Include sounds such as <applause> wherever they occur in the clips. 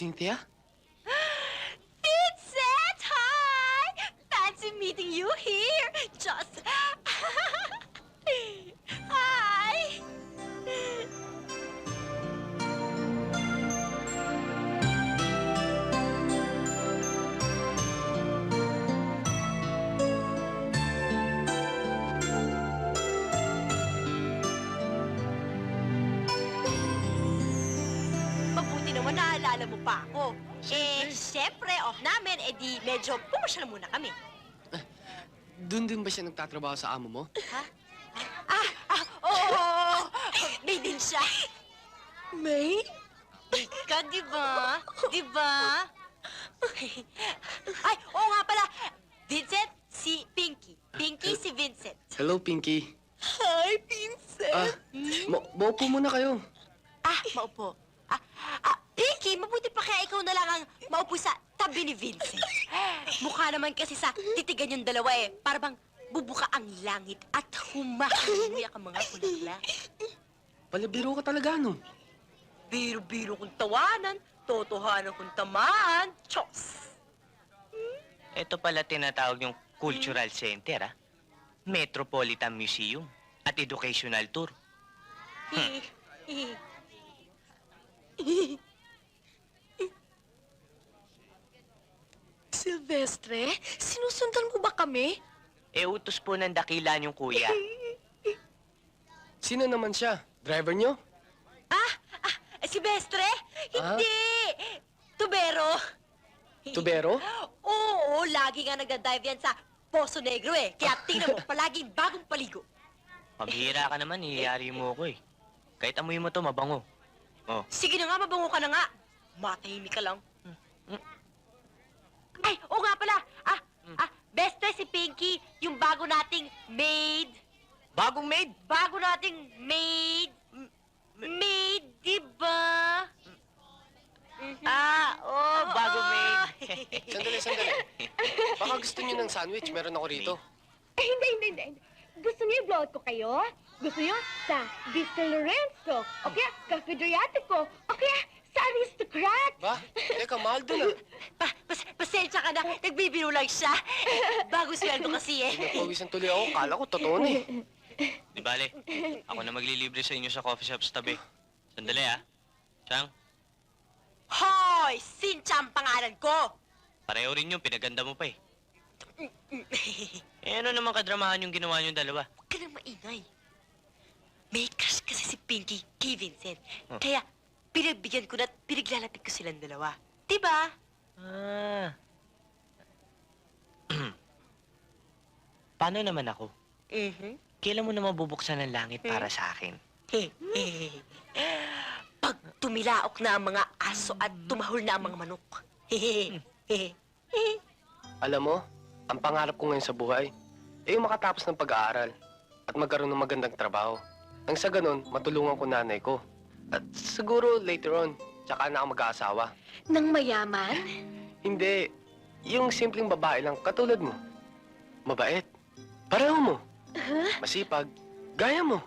Cynthia? Naalala mo pa ako. Eh, siyempre, off namin, eh di medyo pumasya na muna kami. Doon din ba siya nagtatrabaho sa amo mo? Ah, ah, oo! May din siya. May? Ika, di ba? Di ba? Ay, oo nga pala. Vincent, si Pinky. Pinky, si Vincent. Hello, Pinky. Hi, Vincent. Ah, mo maupo muna kayo. Ah, maupo. Ah, ah, Pinky, mabuti pa kaya ikaw na lang ang maupo sa tabi ni Vincent. Mukha naman kasi sa titigan yung dalawa eh. Para bang bubuka ang langit at humahaluyak ang mga bulaklak. Palabiro ka talaga, no? Biro-biro kong tawanan, totohanan kong tamaan. Chos! Ito pala tinatawag yung Cultural Center, ah. Metropolitan Museum at Educational Tour. Silvestre, sinusundan mo ba kami? E utos po ng dakilan yung kuya. <laughs> Sino naman siya? Driver nyo? Ah, ah Silvestre? Ah? Hindi! Tubero. Tubero? <laughs> Oo, lagi nga nagda-dive yan sa Poso Negro eh. Kaya tingnan mo, <laughs> palaging bagong paligo. Pambihira ka naman, hihiyari mo ako eh. Kahit amoy mo to, mabango. Oh, Sige na nga, mabango ka na nga. Matahimik ka lang. Ay, oo nga pala. Ah, ah, best friend si Pinky, yung bago nating maid. bagong maid! Bago nating maid. M- Maid, di ba? Mhm. Ah, oh, bagong maid. <laughs> Sandali, sandali. Baka gusto nyo ng sandwich. Meron ako rito. Ay, hindi, hindi, hindi. hindi. Gusto niyo i-blowout ko kayo? Gusto niyo sa Vista Lorenzo? O kaya Cafe Adriatico? O kaya sa Aristocrat? Ba? Teka, mahal doon ah. <laughs> Pa, pasensya ka na, nagbibiro lang siya. Bago sweldo kasi eh. Napawisan tuloy ako. Kala ko totoo na eh. Di bale, ako na maglilibre sa inyo sa coffee shop sa tabi. Sandali ah. Chang, Hoy! Sincha ang pangalan ko! pareho rin yung pinaganda mo pa eh. Eh ano naman kadramahan yung ginawa niyong dalawa? Huwag ka nang maingay. May crush kasi si Pinky kay Vincent. Oh. Kaya pinagbigyan ko na at pinaglalapit ko silang dalawa. Diba? Ah. <clears throat> Paano naman ako? Mhm. Kailan mo naman bubuksan ng langit para sa akin? <laughs> Pag tumilaok na ang mga aso at tumahol na ang mga manok. <laughs> Alam mo, ang pangarap ko ngayon sa buhay, ay yung makatapos ng pag-aaral at magkaroon ng magandang trabaho. Nang sa ganun, matulungan ko nanay ko. At siguro later on, tsaka na ako mag-aasawa. Nang mayaman? Hindi, yung simpleng babae lang katulad mo. Mabait. Pareho mo. Masipag. Gaya mo.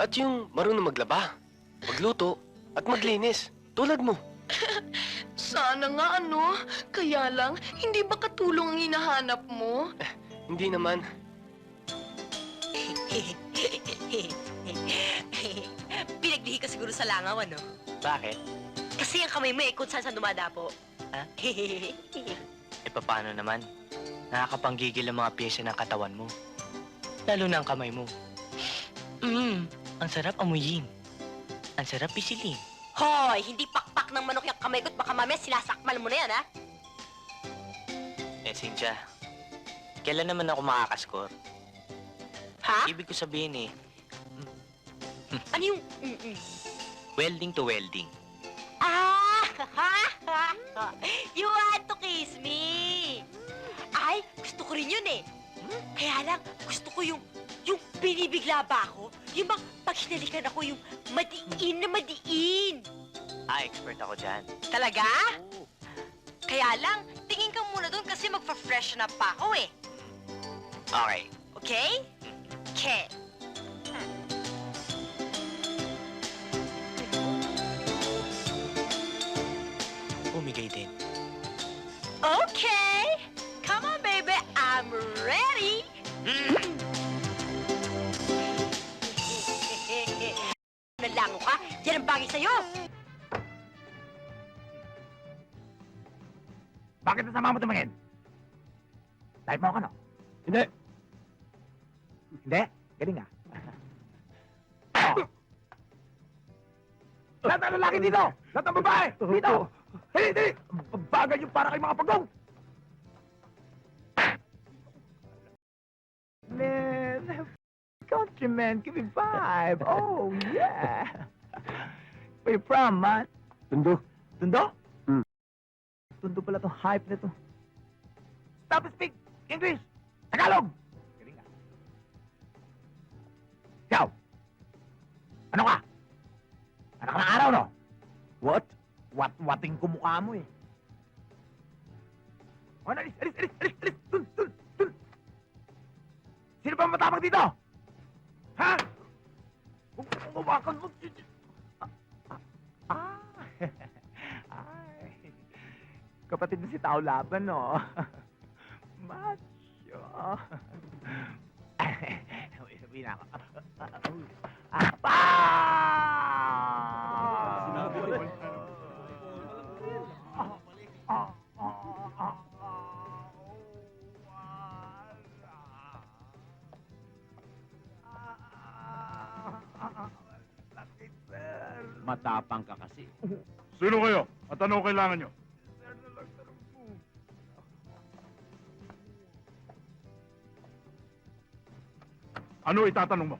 At yung marunong maglaba, magluto, at maglinis. Tulad mo. <laughs> Sana nga ano. Kaya lang, hindi ba katulong ang hinahanap mo? Hindi naman. <laughs> Ka siguro sa langaw, ano? Bakit? Kasi ang kamay mo eh, kung saan saan dumadapo. Ha? <laughs> E paano naman? Nakakapanggigil ang mga pyesa ng katawan mo. Lalo na ang kamay mo. Mm, ang sarap amuyin. Ang sarap pisilin. Hoy, hindi pakpak ng manok yung kamay ko at baka mamaya sinasakmal mo na yan, ha? Eh, Cynthia, kailan naman ako makakaskor? Ha? Ibig ko sabihin eh, Ano yung... Mm-mm? welding to welding. Ah! <laughs> you want to kiss me? Ay, gusto ko rin yun eh. Kaya lang, gusto ko yung... Yung binibigla ba ako? Yung bang pag hinalikan ako yung madiin na madiin. Ah, expert ako dyan. Talaga? Kaya lang, tingin ka muna doon kasi magpa-freshen up pa ako eh. Okay. Okay? Okay. obligated. Okay. Come on, baby. I'm ready. <laughs> Nalango ka? Yan ang bagay sa'yo. Bakit nasama mo tumingin? Type mo ako, no? Hindi. Hindi? Galing nga. Ah. <laughs> Lahat ang lalaki dito! Lahat ang babae! Dito! Dali, dali! Bagay yung para kay mga pagong! Man, countryman, give me five. Oh, yeah. Where you from, man? Tundo. Tundo? Hmm. Tundo pala to hype na to. Stop speak English! Tagalog! Galing nga. Ikaw! Ano ka? Anak ng araw, no? What? Wat-wating kumukha mo eh. O, alis, alis, alis, alis, alis! Dun, dun, dun! Sino ba matapag dito? Ha? Umakan mo... Ah! <laughs> Ay! Kapatid mo si Tao Laban, no? <laughs> Macho! <laughs> Uy, sabihin na ako. Kasi. Sino kayo? At ano kailangan nyo? Ano itatanong mo?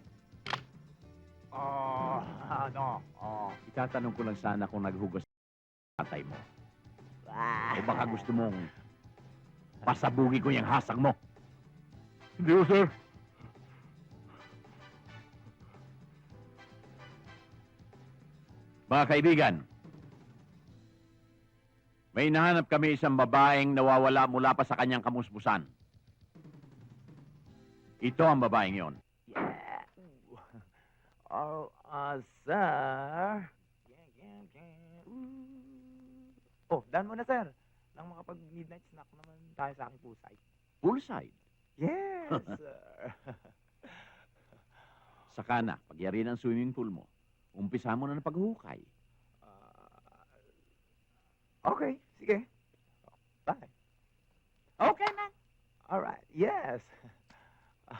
Ah, ano? Oh. Itatanong ko lang sana kung naghugas ng tatay mo. Ah. O baka gusto mong pasabugi ko yung hasang mo. Hindi sir. Mga kaibigan, may nahanap kami isang babaeng nawawala mula pa sa kanyang kamusmusan. Ito ang babaeng yon. Yeah. Oh, uh, sir. Yeah, yeah, yeah. Ooh. Oh, daan mo na, sir. Nang makapag midnight snack naman tayo sa aking pusay. Poolside. Yes, <laughs> sir. Saka na, pagyari ng swimming pool mo, umpisa mo na ng paghukay. Ah, okay, sige. Bye. Okay, man. All right. Yes. <laughs>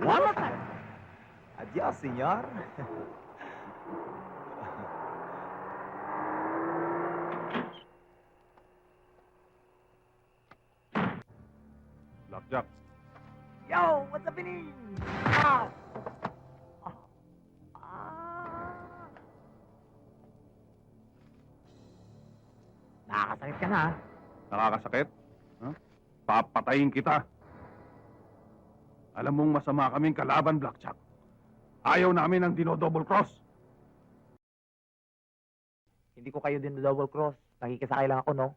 One more time. Adios, señor. Blackjack. Yo, what's happening? Ow! Ka na. Nakakasakit? Huh? Papatayin kita. Alam mong masama kaming kalaban, Blackjack. Ayaw namin ang dino-double cross. Hindi ko kayo din double cross. Nakikisakay lang ako, no?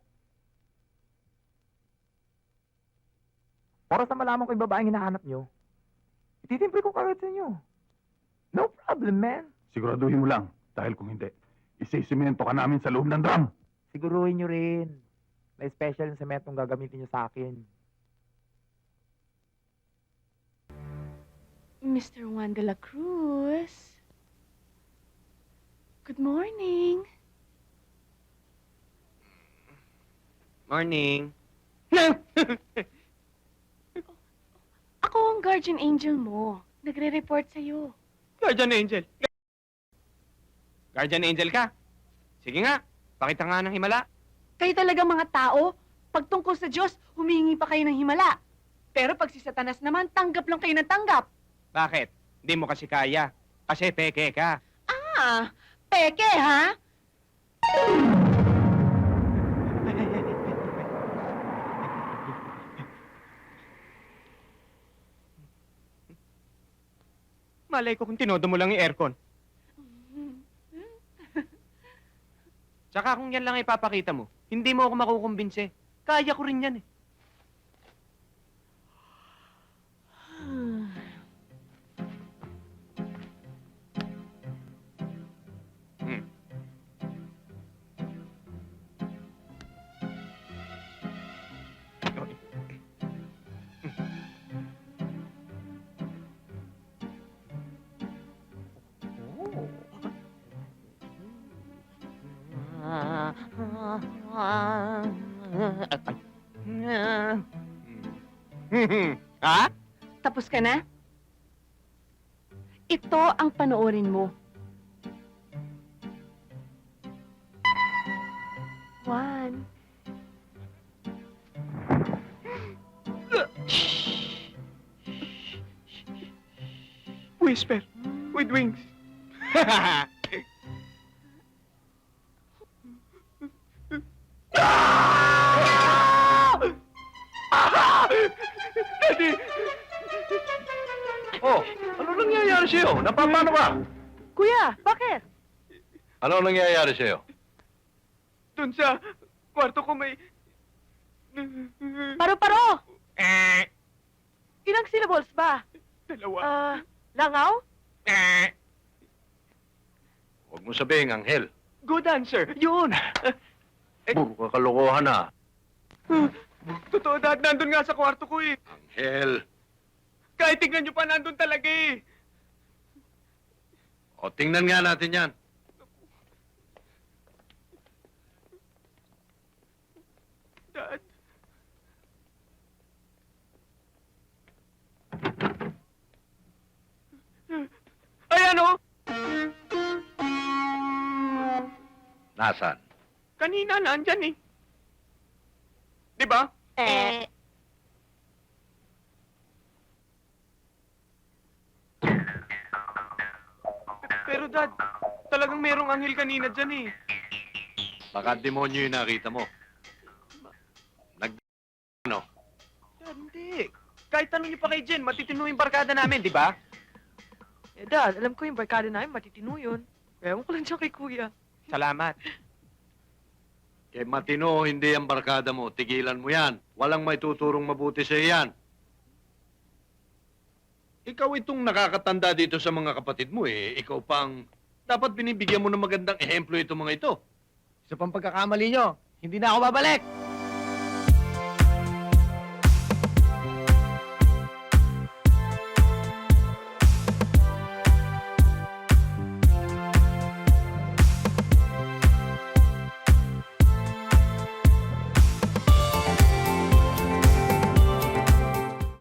Oras na malaman ko yung babaeng hinahanap nyo, ititimple ko kagad sa inyo. No problem, man. Siguraduhin mo lang. Dahil kung hindi, isisimento ka namin sa loob ng drum. Siguruhin nyo rin na special yung sementong gagamitin nyo sa akin. Mr. Juan de la Cruz. Good morning. Morning. <laughs> Ako ang guardian angel mo. Nagre-report sa'yo. Guardian Angel. Guardian Angel ka? Sige nga, pakita nga ng himala. Kayo talaga mga tao, pag tungkol sa Diyos, humingi pa kayo ng himala. Pero pag si Satanas naman, tanggap lang kayo ng tanggap. Bakit? Hindi mo kasi kaya. Kasi peke ka. Ah, peke ha? Malay ko kung tinodo mo lang yung aircon. Tsaka kung yan lang ipapakita mo, hindi mo ako makukumbinse. Kaya ko rin yan eh. Tapos ka na? Ito ang panoorin mo. One. Whisper. With wings. <laughs> Daddy! Oh, ano nangyayari sa'yo? Napapano ka? Kuya, bakit? Ano nangyayari sa'yo? Doon sa kwarto ko may... Paro-paro! Eh, Ilang syllables ba? dalawa. Ah, langaw? Eh, Huwag mo sabihin, Anghel. good answer. Yun. Puro ka kalokohan na. Totoo, Dad. Nandun nga sa kwarto ko eh. Anghel. Kahit tignan nyo pa, nandun talaga eh. O, tingnan nga natin yan. Dad. Ay, ano? Nasaan? Kanina nandyan eh. Di ba? Eh. Pero Dad, talagang merong anghel kanina dyan eh. Baka demonyo yung nakita mo. Nag... Ano? Dad, hindi. Kahit tanong niyo pa kay Jen, matitino yung barkada namin, di ba? Eh, Dad, alam ko yung barkada namin, matitino yun. Ewan ko lang siya kay Kuya. Salamat. Kay matino, hindi ang barkada mo. Tigilan mo yan. Walang may tuturong mabuti sa yan. Ikaw itong nakakatanda dito sa mga kapatid mo eh. Ikaw pang... Dapat binibigyan mo ng magandang ehemplo itong mga ito. Sa pang pagkakamali nyo, hindi na ako babalik.